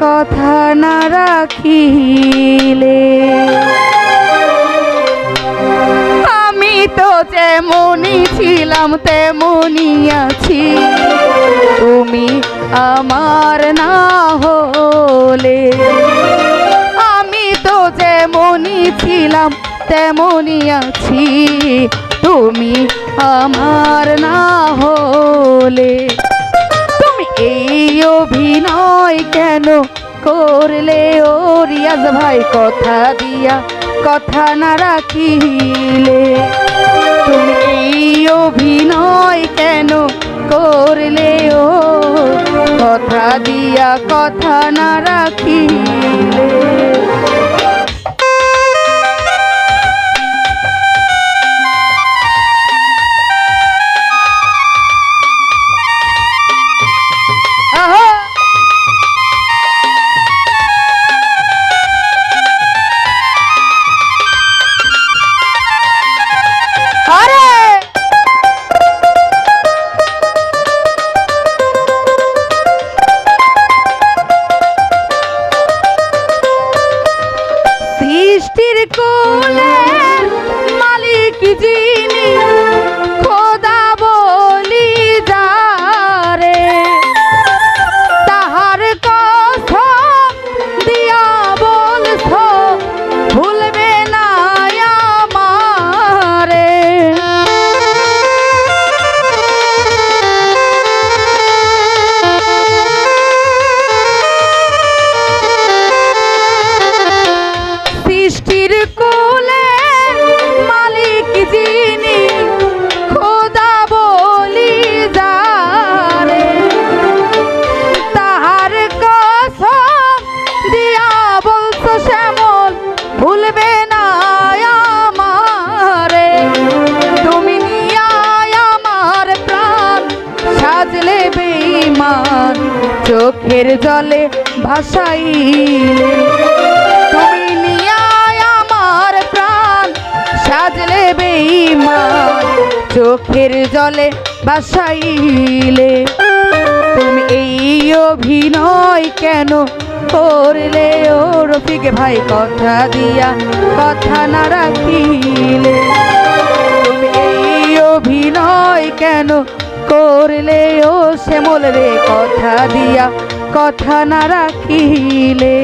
কথা না রাখিলে। আমি তো যেমনই ছিলাম তেমনই আছি। তুমি আমার না হলে। আমি তো যেমনই ছিলাম তেমনই আছি। তুমি আমার না হলে। এই অভিনয় কেন করলে ও রিয়াজ ভাই? কথা দিয়া, কথা না রাখিলে। তুমি এই অভিনয় কেন করলে ও? কথা দিয়া, কথা না রাখিলে। কোলে মালিক যিনি চোখের জলে ভাসাইলে। তুমি নিয়া আমার প্রাণ সাজলে বেইমান চোখের জলে ভাসাইলে। তুমি এই অভিনয় কেন করলে? ও রফিক ভাই, কথা দিয়া কথা না রাখিলে। তুমি এই অভিনয় কেন করলে ও শ্যামল রে কথা দিয়া কথা না রাখিলে।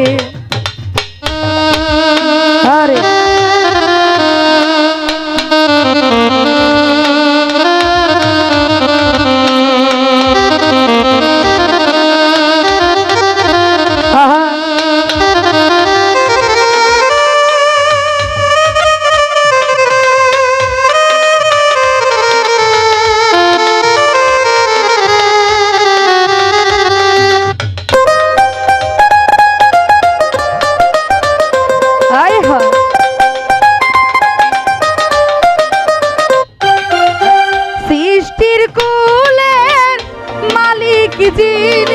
মালিক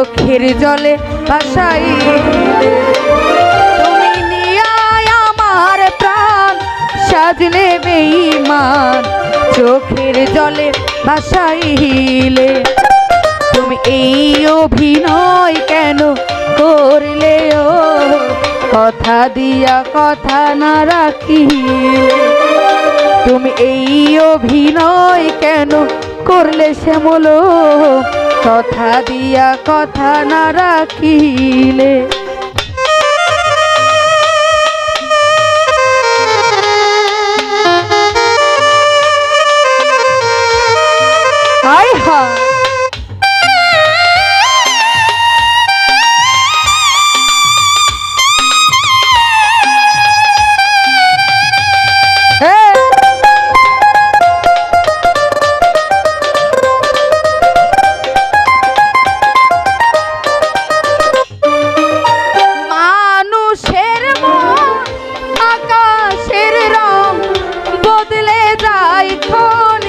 চোখের জলে ভাসাইলে তুমি নিয়া আমার প্রাণ, সাজলে বেইমান চোখের জলে ভাসাইলে তুমি এই অভিনয় কেন করলে ও? কথা দিয়া কথা না রাখিলে। তুমি এই অভিনয় কেন করলে শ্যামল? কথা দিয়া কথা না রাখিলে বদলে যায় ক্ষণ